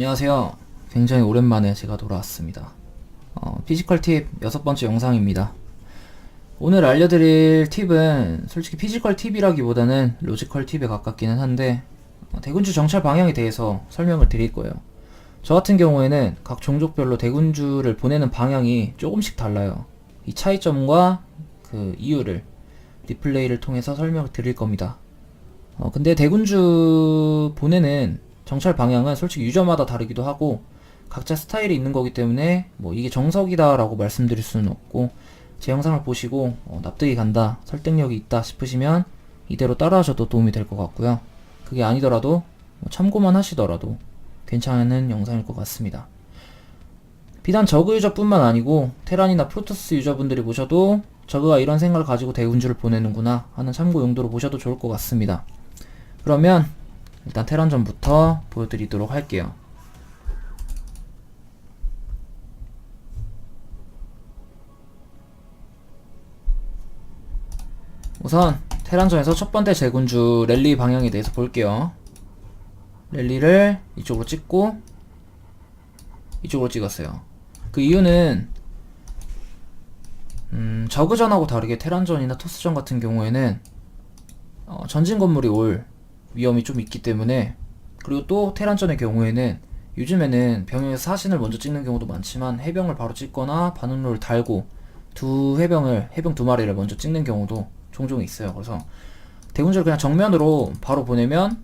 안녕하세요. 굉장히 오랜만에 제가 돌아왔습니다. 어, 피지컬 팁 여섯 번째 영상입니다. 오늘 알려드릴 팁은 솔직히 피지컬 팁이라기보다는 로지컬 팁에 가깝기는 한데 어, 대군주 정찰 방향에 대해서 설명을 드릴 거예요. 저 같은 경우에는 각 종족별로 대군주를 보내는 방향이 조금씩 달라요. 이 차이점과 그 이유를 리플레이를 통해서 설명을 드릴 겁니다. 어, 근데 대군주 보내는 정찰 방향은 솔직히 유저마다 다르기도 하고 각자 스타일이 있는 거기 때문에 뭐 이게 정석이다라고 말씀드릴 수는 없고 제 영상을 보시고 어, 납득이 간다, 설득력이 있다 싶으시면 이대로 따라하셔도 도움이 될 것 같고요. 그게 아니더라도 뭐 참고만 하시더라도 괜찮은 영상일 것 같습니다. 비단 저그 유저뿐만 아니고 테란이나 프로토스 유저분들이 보셔도 저그가 이런 생각을 가지고 대군주를 보내는구나 하는 참고 용도로 보셔도 좋을 것 같습니다. 그러면 일단 테란전부터 보여드리도록 할게요. 우선 테란전에서 첫 번째 제군주 랠리 방향에 대해서 볼게요. 랠리를 이쪽으로 찍고 이쪽으로 찍었어요. 그 이유는 음, 저그전하고 다르게 테란전이나 토스전 같은 경우에는 어, 전진 건물이 올 위험이 좀 있기 때문에 그리고 또 테란전의 경우에는 요즘에는 병영에서 사신을 먼저 찍는 경우도 많지만 해병을 바로 찍거나 반응로를 달고 두 해병을 해병 두 마리를 먼저 찍는 경우도 종종 있어요. 그래서 대군주를 그냥 정면으로 바로 보내면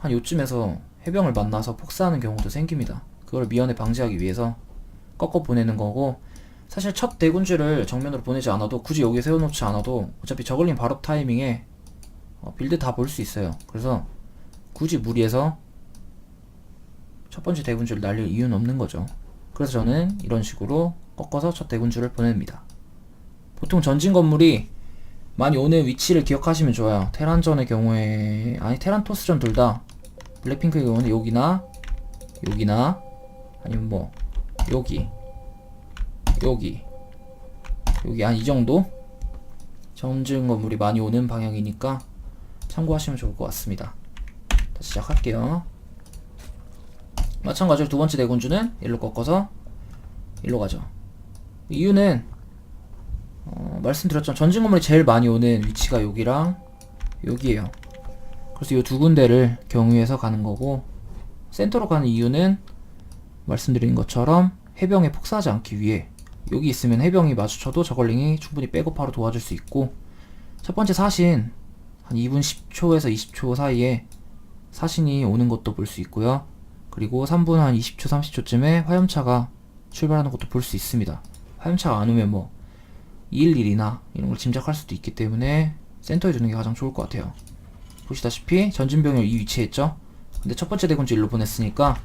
한 요쯤에서 해병을 만나서 폭사하는 경우도 생깁니다. 그걸 미연에 방지하기 위해서 꺾어 보내는 거고 사실 첫 대군주를 정면으로 보내지 않아도 굳이 여기에 세워놓지 않아도 어차피 저글링 발업 타이밍에 어, 빌드 다 볼 수 있어요. 그래서 굳이 무리해서 첫 번째 대군주를 날릴 이유는 없는 거죠. 그래서 저는 이런 식으로 꺾어서 첫 대군주를 보냅니다. 보통 전진 건물이 많이 오는 위치를 기억하시면 좋아요. 테란전의 경우에 아니 테란토스전 둘 다 블랙핑크의 경우는 여기나 여기나 아니면 뭐 여기 여기 여기 한 이 정도 전진 건물이 많이 오는 방향이니까 참고하시면 좋을 것 같습니다. 다시 시작할게요. 마찬가지로 두 번째 대군주는 일로 꺾어서 일로 가죠. 이유는 어, 말씀드렸죠. 전진 건물이 제일 많이 오는 위치가 여기랑 여기에요. 그래서 이 두 군데를 경유해서 가는 거고 센터로 가는 이유는 말씀드린 것처럼 해병에 폭사하지 않기 위해 여기 있으면 해병이 마주쳐도 저걸링이 충분히 백업하러 도와줄 수 있고 첫 번째 사신 한 2분 10초에서 20초 사이에 사신이 오는 것도 볼 수 있고요. 그리고 3분 한 20초 30초쯤에 화염차가 출발하는 것도 볼 수 있습니다. 화염차가 안 오면 뭐 211이나 이런 걸 짐작할 수도 있기 때문에 센터에 두는 게 가장 좋을 것 같아요. 보시다시피 전진병력 이 위치에 있죠? 근데 첫 번째 대군주 일로 보냈으니까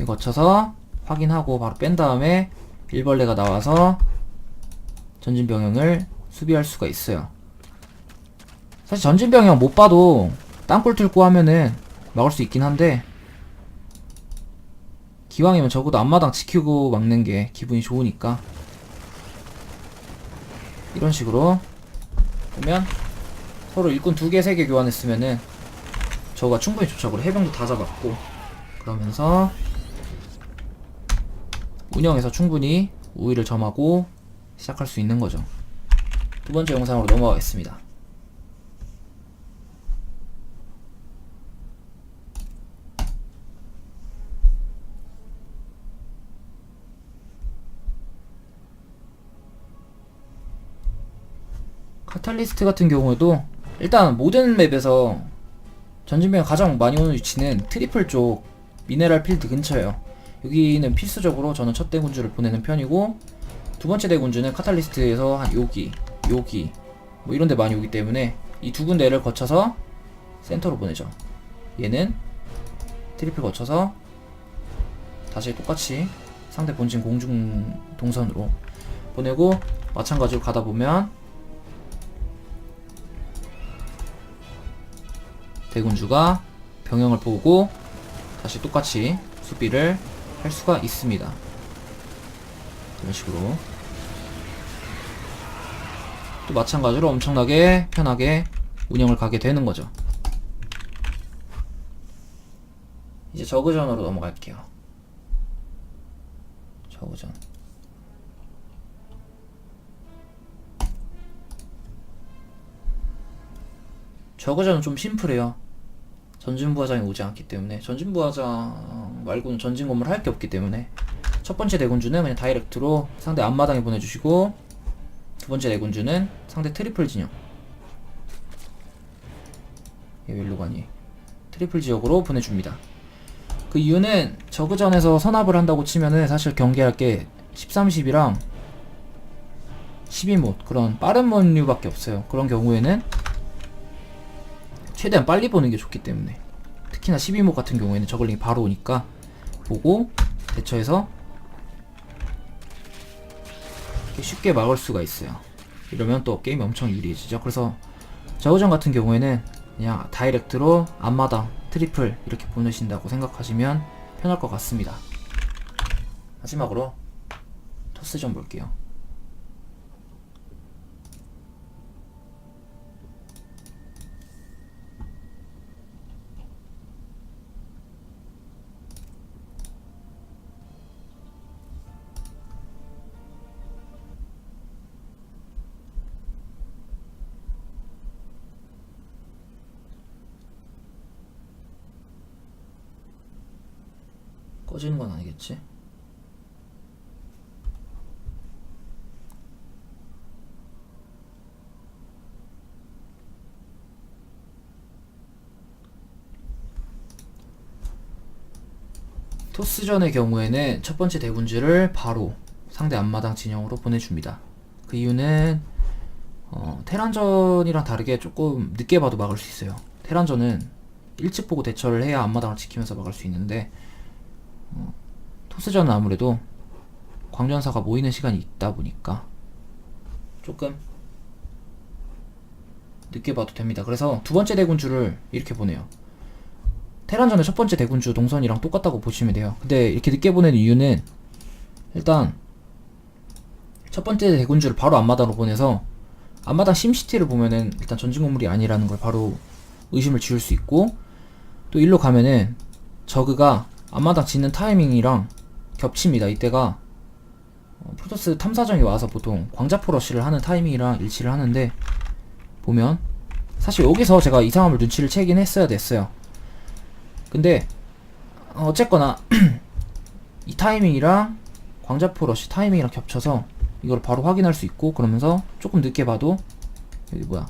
이 거쳐서 확인하고 바로 뺀 다음에 일벌레가 나와서 전진병영을 수비할 수가 있어요. 사실 전진병영 못 봐도 땅굴 뚫고 하면은 막을 수 있긴 한데 기왕이면 적어도 앞마당 지키고 막는 게 기분이 좋으니까 이런 식으로 보면 서로 일꾼 두 개, 세 개 교환했으면은 저가 충분히. 그리고 해병도 다 잡았고 그러면서 운영에서 충분히 우위를 점하고 시작할 수 있는 거죠. 두 번째 영상으로 넘어가겠습니다. 카탈리스트 같은 경우에도 일단 모든 맵에서 전진병이 가장 많이 오는 위치는 트리플 쪽 미네랄 필드 근처예요. 여기는 필수적으로 저는 첫 대군주를 보내는 편이고 두 번째 대군주는 카탈리스트에서 한 여기, 여기 뭐 이런 데 많이 오기 때문에 이 두 군데를 거쳐서 센터로 보내죠. 얘는 트리플 거쳐서 다시 똑같이 상대 본진 공중 동선으로 보내고 마찬가지로 가다 보면 대군주가 병영을 보고 다시 똑같이 수비를 할 수가 있습니다. 이런 식으로 또 마찬가지로 엄청나게 편하게 운영을 가게 되는 거죠. 이제 저그전으로 넘어갈게요. 저그전. 저그전은 좀 심플해요. 전진부화장이 오지 않기 때문에 전진부화장 말고는 전진 건물 할게 없기 때문에 첫 번째 대군주는 그냥 다이렉트로 상대 앞마당에 보내주시고 두 번째 대군주는 상대 트리플 진영 예, 웰루관이 트리플 지역으로 보내줍니다. 그 이유는 저그전에서 선압을 한다고 치면은 사실 경기할 게 13, 10이랑 12못 그런 빠른 문류밖에 없어요. 그런 경우에는 최대한 빨리 보는 게 좋기 때문에 특히나 12목 같은 경우에는 저글링이 바로 오니까 보고 대처해서 쉽게 막을 수가 있어요. 이러면 또 게임이 엄청 유리해지죠. 그래서 저우전 같은 경우에는 그냥 다이렉트로 앞마당 트리플 이렇게 보내신다고 생각하시면 편할 것 같습니다. 마지막으로 토스전 볼게요. 꺼지는 건 아니겠지? 토스전의 경우에는 첫 번째 대군주를 바로 상대 앞마당 진영으로 보내줍니다. 그 이유는 어, 테란전이랑 다르게 조금 늦게 봐도 막을 수 있어요. 테란전은 일찍 보고 대처를 해야 앞마당을 지키면서 막을 수 있는데 토스전은 아무래도 광전사가 모이는 시간이 있다 보니까 조금 늦게 봐도 됩니다. 그래서 두 번째 대군주를 이렇게 보내요. 테란전의 첫 번째 대군주 동선이랑 똑같다고 보시면 돼요. 근데 이렇게 늦게 보내는 이유는 일단 첫 번째 대군주를 바로 앞마당으로 보내서 앞마당 심시티를 보면은 일단 전진 건물이 아니라는 걸 바로 의심을 지을 수 있고 또 일로 가면은 저그가 앞마당 짓는 타이밍이랑 겹칩니다. 이때가 어, 프로토스 탐사정이 와서 보통 광자포 러쉬를 하는 타이밍이랑 일치를 하는데 보면 사실 여기서 제가 이상함을 눈치를 채긴 했어야 됐어요. 근데 어, 어쨌거나 이 타이밍이랑 광자포 러쉬 타이밍이랑 겹쳐서 이걸 바로 확인할 수 있고 그러면서 조금 늦게 봐도 여기 뭐야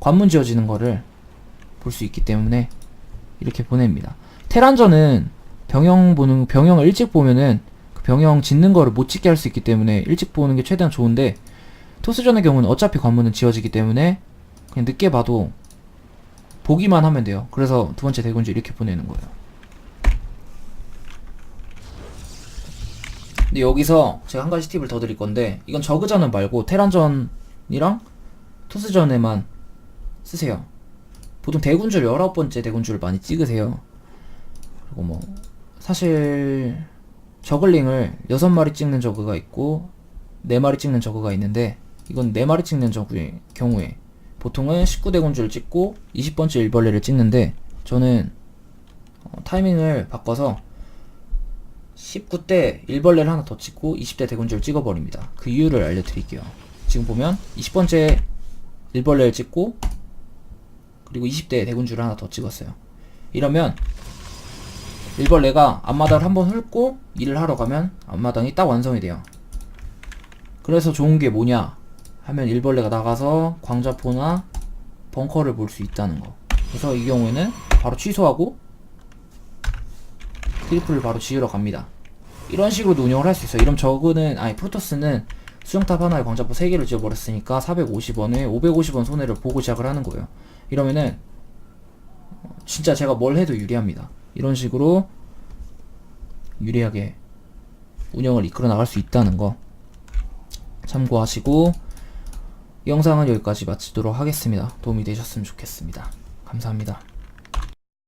관문 지어지는 거를 볼 수 있기 때문에 이렇게 보냅니다. 테란전은 병영 보는 병영을 일찍 보면은 그 병영 짓는 거를 못 짓게 할 수 있기 때문에 일찍 보는 게 최대한 좋은데 토스전의 경우는 어차피 관문은 지어지기 때문에 그냥 늦게 봐도 보기만 하면 돼요. 그래서 두 번째 대군주 이렇게 보내는 거예요. 근데 여기서 제가 한 가지 팁을 더 드릴 건데 이건 저그전은 말고 테란전이랑 토스전에만 쓰세요. 보통 대군주를 19번째 대군주를 많이 찍으세요. 그리고 뭐 사실 저글링을 6마리 찍는 저그가 있고 4마리 찍는 저그가 있는데 이건 4마리 찍는 저그의 경우에 보통은 19대군주를 찍고 20번째 일벌레를 찍는데 저는 어, 타이밍을 바꿔서 19대 일벌레를 하나 더 찍고 20대 대군주를 찍어버립니다. 그 이유를 알려드릴게요. 지금 보면 20번째 일벌레를 찍고 그리고 20대 대군주를 하나 더 찍었어요. 이러면 일벌레가 앞마당을 한번 훑고 일을 하러 가면 앞마당이 딱 완성이 돼요. 그래서 좋은 게 뭐냐 하면 일벌레가 나가서 광자포나 벙커를 볼 수 있다는 거. 그래서 이 경우에는 바로 취소하고 트리플을 바로 지으러 갑니다. 이런 식으로도 운영을 할 수 있어요. 이런 저그는 아니 프로토스는 수영탑 하나에 광자포 3개를 지어버렸으니까 450원에 550원 손해를 보고 시작을 하는 거예요. 이러면은 어, 진짜 제가 뭘 해도 유리합니다. 이런 식으로 유리하게 운영을 이끌어 나갈 수 있다는 거 참고하시고 영상은 여기까지 마치도록 하겠습니다. 도움이 되셨으면 좋겠습니다. 감사합니다.